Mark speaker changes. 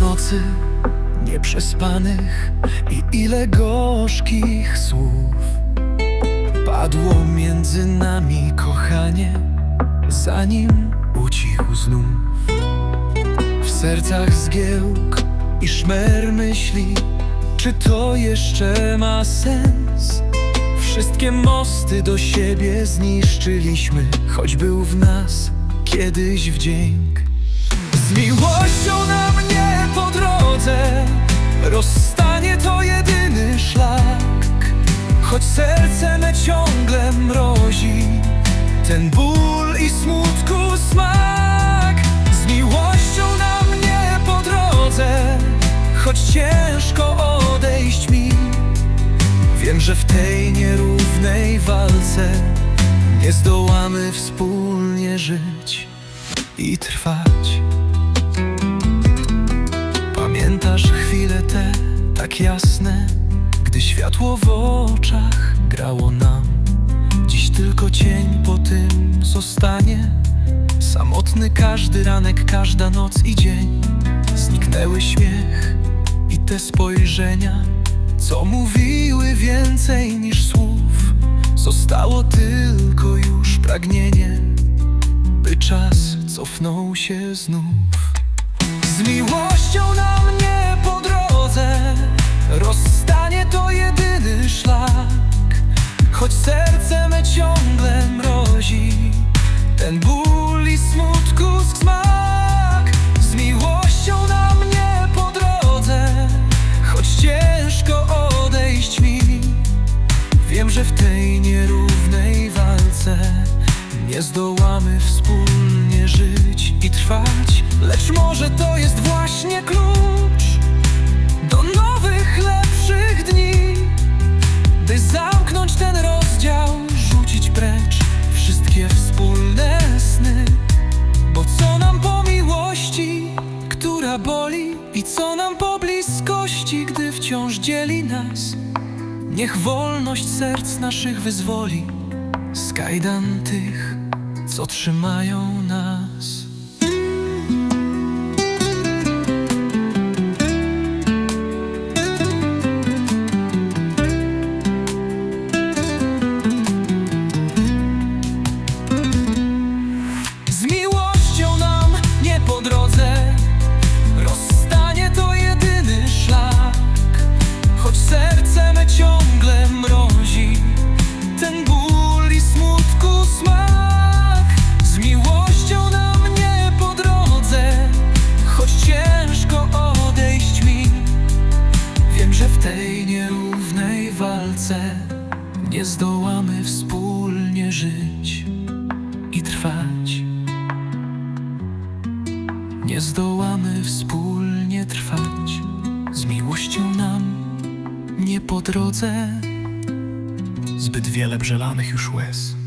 Speaker 1: nocy nieprzespanych i ile gorzkich słów padło między nami, kochanie, zanim ucichł znów. W sercach zgiełk i szmer myśli, czy to jeszcze ma sens? Wszystkie mosty do siebie zniszczyliśmy, choć był w nas kiedyś wdzięk. Z miłością na mnie po drodze Rozstanie to jedyny szlak. Choć serce me ciągle mrozi Ten ból i smutku smak. Z miłością na mnie po drodze Choć ciężko odejść mi. Wiem, że w tej nierównej walce Nie zdołamy wspólnie żyć i trwać tak jasne, gdy światło w oczach grało nam. Dziś tylko cień po tym zostanie. Samotny każdy ranek, każda noc i dzień. Zniknęły śmiech i te spojrzenia, co mówiły więcej niż słów. Zostało tylko już pragnienie, by czas cofnął się znów. Z miłością na mnie tej nierównej walce nie zdołamy wspólnie żyć i trwać, lecz może to jest właśnie klucz do nowych, lepszych dni, by zamknąć ten rozdział, rzucić precz wszystkie wspólne sny. Bo co nam po miłości, która boli, i co nam po bliskości, gdy wciąż dzieli nas? Niech wolność serc naszych wyzwoli z kajdan tych, co trzymają nas. Nie zdołamy wspólnie żyć i trwać. Nie zdołamy wspólnie trwać. Z miłością nam nie po drodze. Zbyt wiele brzelanych już łez